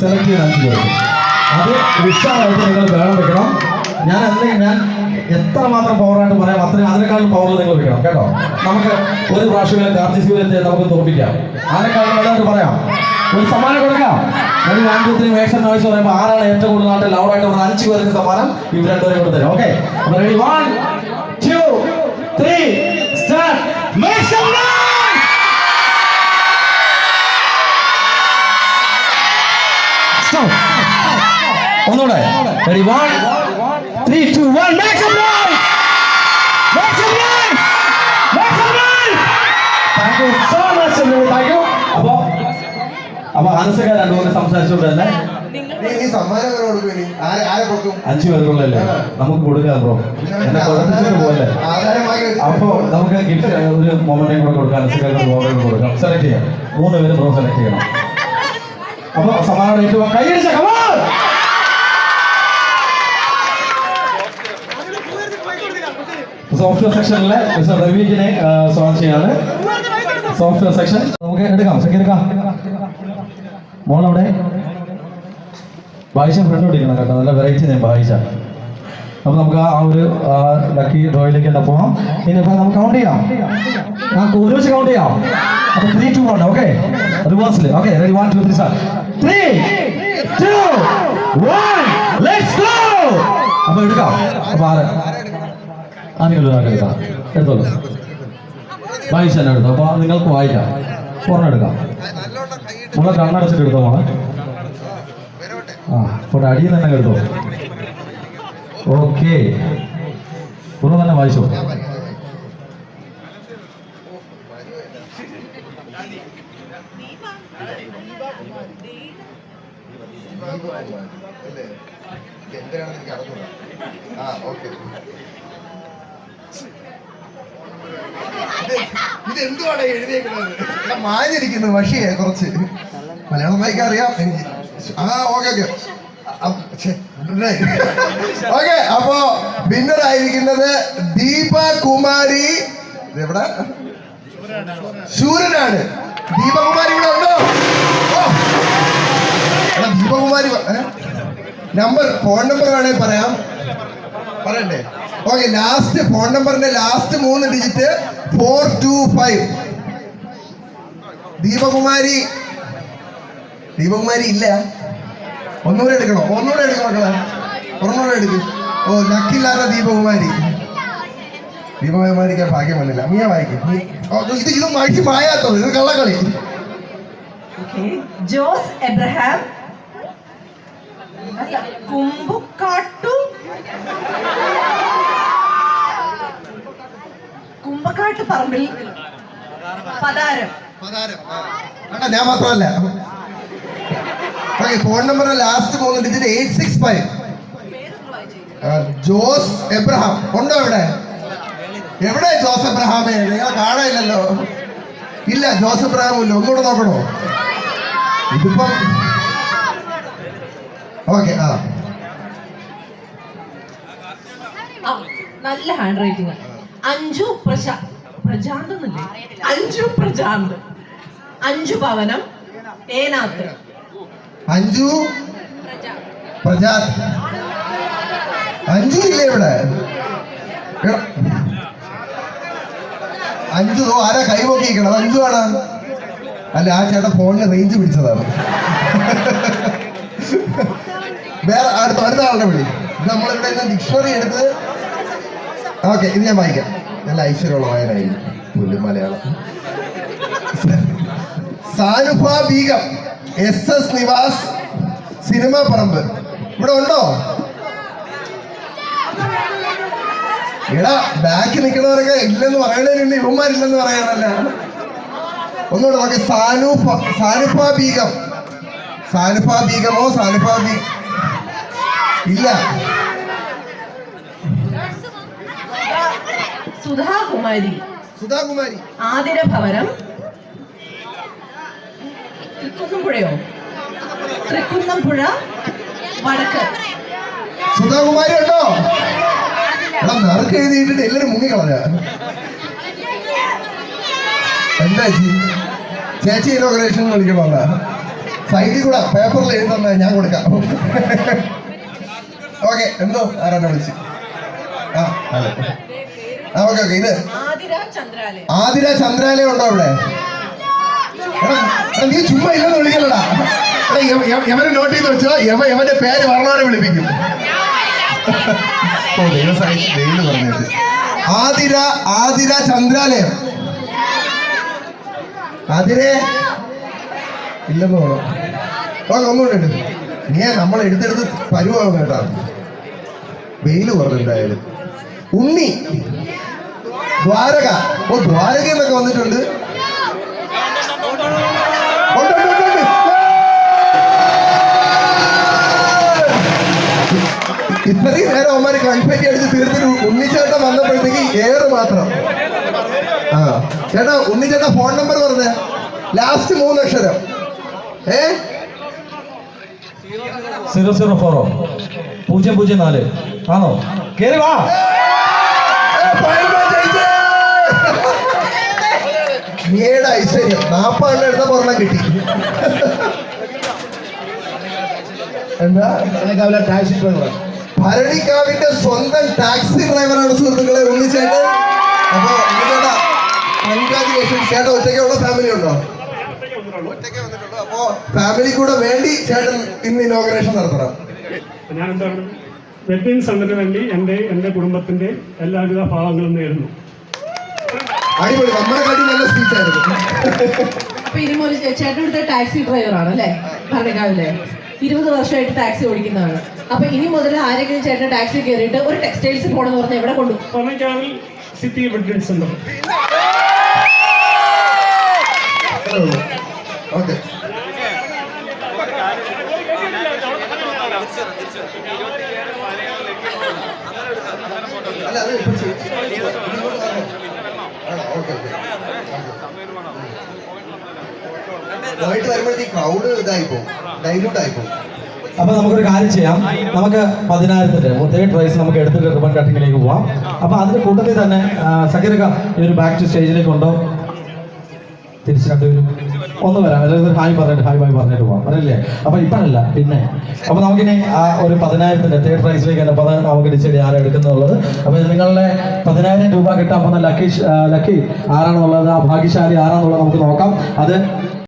Select ചെയ്ത് അഞ്ച് അത് ഉഷാറായിട്ട് നിങ്ങൾ വേണം വെക്കണം. ഞാൻ എന്തെങ്കിലും ഞാൻ എത്ര മാത്രം പവറായിട്ട് പറയാം അത്രയും അതിനേക്കാളും പവർ നിങ്ങൾ വെക്കണം കേട്ടോ? നമുക്ക് ഒരു പ്രാവശ്യം ഗാർജിസ്യൂരത്തെ നമുക്ക് തോൽപ്പിക്കാം. അതിനേക്കാളും നല്ലതായിട്ട് പറയാം. ഒരു സമ്മാനം കൊടുക്കാം. ഒരു വൺ വേഷം ആവശ്യം പറയുമ്പോൾ ആരാണ് ഏറ്റവും കൂടുതൽ നാട്ടിൽ ലൗഡായിട്ട് പറഞ്ഞ അഞ്ച് പേർക്ക് സമ്മാനം ഇവർ രണ്ടുപേരും കൂടെ okay one two three start make some stop ഒന്നുകൂടെ. Ready one three two one make some noise make some noise make some noise thank you so much thank you അപ്പോൾ അപ്പോൾ അനസക രണ്ടുപേരും സംസാരിച്ചുകൊണ്ട് തന്നെ. നീ നീ സമ്മാനം കൊടുക്കും ഇനി? ആരെ ആരെ കൊടുക്കും? അഞ്ചു പേർക്കുള്ളല്ലേ നമുക്ക് കൊടുക്കാം ബ്രോ പോലെ അപ്പോ നമുക്ക് ഗിഫ്റ്റ് ഒരു മൊമെന്റും കൂടെ കൊടുക്കാം അനസകയുടെ കൊടുക്കാം. സെലക്ട് ചെയ്യാം. മൂന്ന് പേര് ബ്രോ സെലക്ട് ചെയ്യണം. അപ്പൊ സമ്മാനം ഏറ്റവും കൈയടിച്ച കമാൻ സോഫ്റ്റ്വെയർ സെക്ഷനിലെ മിസ്റ്റർ റവീജിനെ സ്വാഗതം ചെയ്യാണ്. സോഫ്റ്റ്വെയർ സെക്ഷൻ നമുക്ക് എടുക്കാം സെക്കൻഡ് എടുക്കാം. അവിടെ വായിച്ച ഫ്രണ്ട് പിടിക്കണം കേട്ടോ. നല്ല വെറൈറ്റി ഞാൻ ഭായിച്ച അപ്പൊ നമുക്ക് ആ ഒരു ലക്കി ഡ്രോയിലേക്ക് തന്നെ പോവാം. ഇനിയിപ്പോ നമുക്ക് കൗണ്ട് ചെയ്യാം. നമുക്ക് ഒരുമിച്ച് കൗണ്ട് ചെയ്യാം. അപ്പൊ three two one okay റിവേഴ്സിൽ okay ready one two three star three two one let's go അപ്പൊ എടുക്കാം. അപ്പൊ ആറ് ആരെങ്കിലും എടുക്കാം. എടുത്തോളൂ. വായിച്ചു തന്നെ എടുത്തു. അപ്പൊ നിങ്ങൾക്ക് വായിക്കാം. എടുക്കാം. നമ്മളെ കണ്ണടച്ചിട്ട് എടുത്തോ മോളെ? ആ ഇവിടെ അടിയിൽ തന്നെ എടുത്തോ. ഓക്കെ. ഒന്ന് തന്നെ വായിച്ചോ. എന്തിനാണെന്ന് എനിക്ക് അറിഞ്ഞൂടാ ആ ഓക്കെ ഇത് എന്തുവാണ് എഴുതിയേക്കുന്നത് മാഞ്ഞിരിക്കുന്നു പക്ഷിയെ കുറച്ച്. മലയാളം വായിക്കാൻ എനിക്ക്. ആ ഓക്കെ ഓക്കെ. ഓക്കെ അപ്പോ വിന്നർ ആയിരിക്കുന്നത് ദീപ കുമാരി. എവിടെ? ശൂരനാണ് ദീപകുമാരി ഇവിടെ ഉണ്ടോ. ദീപകുമാരി നമ്പർ ഫോൺ നമ്പർ വേണേ പറയാം. പറയണ്ടേ? ഓക്കെ ലാസ്റ്റ് ഫോൺ നമ്പറിന്റെ ലാസ്റ്റ് മൂന്ന് digit four two five Deepakumari. Deepakumari ഇല്ല. ഒന്നുകൂടെ എടുക്കണോ? ഒന്നുകൂടെ എടുക്കണോ ഒന്നുകൂടെ എടുക്കും. ഓ നക്കില്ലാത്ത ദീപകുമാരി. ദീപകുമാരിക്ക് ഭാഗ്യം വന്നില്ല. അമ്മിയാ വായിക്കും. ഇത് ഇത് വായിച്ച് മായാത്തത് ഇത് കള്ളക്കളി. ജോസ് എബ്രഹാം. അല്ല കുമ്പക്കാട്ടു കുമ്പക്കാട്ട് പറമ്പിൽ പതാരം. ഞാൻ മാത്രമല്ല. ഫോൺ നമ്പർ ലാസ്റ്റ് മൂന്ന് digit eight six five Jose Abraham. ഉണ്ടോ ഇവിടെ എവിടെ ജോസഫ് ബ്രഹാമേ? നിങ്ങളെ കാണാനില്ലല്ലോ. ഇല്ല ജോസഫ് ബ്രഹാമില്ല ഇല്ല. ഒന്നുകൂടെ നോക്കണോ? ഇതിപ്പം ഓക്കെ ആ. നല്ല ഹാൻഡ് റൈറ്റിംഗ് അഞ്ചു പ്രശാ പ്രജാന്ത് അഞ്ചു പ്രജാന്ത്. അഞ്ചു ഭവനം ഏനാത്ത്. അഞ്ചു പ്രജാ അഞ്ചു ഇല്ലേ ഇവിടെ. ഓ, ആരാ കൈ നോക്കിയിരിക്കണത് അഞ്ചു ആണ് അല്ല ആ ചേട്ടൻ ഫോണിന് റേഞ്ച് പിടിച്ചതാണ്. വേറെ അടുത്ത അടുത്ത ആളുടെ വിളി. നമ്മളിവിടെ നിന്ന് ഡിക്ഷണറി എടുത്ത് ഓക്കെ ഇത് ഞാൻ വായിക്കാം. നല്ല ഐശ്വര്യമുള്ള വായനായിരുന്നു പുല്ല് മലയാളം. സാനുഫ ബീഗം എസ് എസ് നിവാസ് സിനിമ പറമ്പ്. ഇവിടെ ഉണ്ടോ? എടാ ബാക്കി നിൽക്കുന്നവരൊക്കെ ഇല്ലെന്ന് പറയണതിനുണ്ട് ഇവന്മാരില്ലെന്ന് പറയാനല്ല ഒന്നുകൂടെ നോക്കി സാനുഫ സാനുഫ ബീഗം. സാനുഫ ബീഗമോ സാനുഫ ബീ ഇല്ല. സുധാകുമാരി സുധാകുമാരി ആതിര ഭവനം. തൃക്കുന്നമ്പുഴയോ തൃക്കുന്നമ്പുഴ വടക്ക്. സുധാകുമാരി ഉണ്ടോ? നിറക്ക് എഴുതിയിട്ടിട്ട് എല്ലാരും മുങ്ങിക്കളഞ്ഞ എന്താ ചേച്ചി? ചേച്ചി ഇനോഗ്രേഷൻ വിളിക്കണോന്നാ സൈഡിൽ കൂടെ പേപ്പറിൽ എഴുതുന്ന ഞാൻ കൊടുക്കാം. ഓക്കെ എന്തോ? ആരാണ് വിളിച്ച് ആ അതെ. ആ ഓക്കെ ഓക്കെ ഇത് ആതിര ചന്ദ്രാലയം. ഉണ്ടോ അവിടെ? നീ ചുമ്മാ ഇല്ലെന്ന് വിളിക്കലടാ യവ- നോട്ട് ചെയ്ത് വെച്ചോ യവ യവന്റെ പേര് വരണവരെ വിളിപ്പിക്കും. ഓ ദൈവം സഹായിച്ച് ദൈവം പറഞ്ഞത് ആതിര ആതിര ചന്ദ്രാലയം. ആതിരേ. ഇല്ലെന്ന്? തോന്നുന്നു ഓ ഒന്നുകൂടെ നീ നമ്മൾ എടുത്തെടുത്ത് പരുവാകും കേട്ടാ. വെയിൽ പറഞ്ഞു ഉണ്ണി. ദ്വാരക. ഓ ദ്വാരക എന്നൊക്കെ വന്നിട്ടുണ്ട്. ഇത്രയും നേരം അവന്മാര് കൺഫെറ്റി അടിച്ച് തീർത്തിട്ട് ഉണ്ണിച്ചേട്ടൻ വന്നപ്പോഴത്തേക്ക് ഏറ് മാത്രം. ആ. ചേട്ടാ ഉണ്ണിച്ചേട്ടാ ഫോൺ നമ്പർ പറഞ്ഞേ. ലാസ്റ്റ് മൂന്ന് അക്ഷരം. ഏ? സീറോ സീറോ ഫോറോ പൂജ്യം പൂജ്യം നാല്. ആണോ? കേറി വാ! നീയുടെ ഐശ്വര്യം. നാപ്പാണ്ട് എടുത്ത പൊറണം കിട്ടി. എന്താ? ടാക്സി ഡ്രൈവർ ഭരണിക്കാവിന്റെ സ്വന്തം ടാക്സി ഡ്രൈവറാണ് സുഹൃത്തുക്കളെ ഉണ്ണിച്ചേട്ടൻ. അപ്പൊ ചേട്ടാ കൺഗ്രാജുലേഷൻ ചേട്ടൻ ഒറ്റയ്ക്കുള്ള ഫാമിലി ഉണ്ടോ? ഒറ്റയ്ക്ക് വന്നിട്ടുള്ളൂ. അപ്പോ ഫാമിലി കൂടെ വേണ്ടി ചേട്ടൻ ഇന്ന് ഇനോഗ്രേഷൻ നടത്തണം. വെഡ്ഡിംഗ് സന്ദർഭത്തിന് വേണ്ടി എന്റെ എന്റെ കുടുംബത്തിന്റെ എല്ലാവിധ ഭാവങ്ങളും നേരുന്നു. അടിപൊളി. നമ്മുടെ കാട്ടി നല്ല സ്പീച്ച് ആയിരുന്നു. അപ്പൊ മുതൽ ചേട്ടൻ ഇവിടുത്തെ ടാക്സി ഡ്രൈവർ ആണ് അല്ലേ ഭരണകാവിലെ ഇരുപത് വർഷമായിട്ട് ടാക്സി ഓടിക്കുന്നതാണ്. അപ്പൊ ഇനി മുതൽ ആരെങ്കിലും ചേട്ടൻ ടാക്സി കയറിയിട്ട് ഒരു ടെക്സ്റ്റൈൽസ് പോണെന്ന് പറഞ്ഞാൽ എവിടെ കൊണ്ടു സിറ്റി ഓക്കെ. അല്ല അത് ഇപ്പൊ ഓക്കേ, ഓക്കേ. പോയിട്ട് വരുമ്പോഴത്തേക്ക് ക്രൗഡ് ഇതായി ഡൈലൂട്ട് ആയി അപ്പൊ നമുക്കൊരു കാര്യം ചെയ്യാം. നമുക്ക് പതിനായിരത്തിന്റെ തേർഡ് പ്രൈസ് നമുക്ക് എടുത്തിട്ട് റിബൺ കട്ടിങ്ങിലേക്ക് പോവാം. അപ്പൊ അതിന്റെ കൂട്ടത്തിൽ തന്നെ ആ, ഈ ഒരു ബാക്ക് ടു സ്റ്റേജിലേക്ക് ഉണ്ടോ തിരിച്ചു ഒന്ന് വരാം. അല്ലെങ്കിൽ ഹായ് പറഞ്ഞിട്ട് ഹായ് ബായ് പറഞ്ഞിട്ട് പോവാം. അറിയില്ലേ അപ്പൊ ഇപ്പഴല്ല പിന്നെ. അപ്പൊ നമുക്കിനി ആ ഒരു പതിനായിരത്തിന്റെ തേർഡ് പ്രൈസിലേക്ക് തന്നെ പത നമുക്ക് ഡിസൈഡ് ആരാണ് എടുക്കുന്നുള്ളത്. അപ്പൊ നിങ്ങളുടെ പതിനായിരം രൂപ കിട്ടാൻ പോകുന്ന ലക്കി ലക്കി ആരാണെന്നുള്ളത് ആ ഭാഗ്യശാലി ആരാണെന്നുള്ളത് നമുക്ക് നോക്കാം. അത്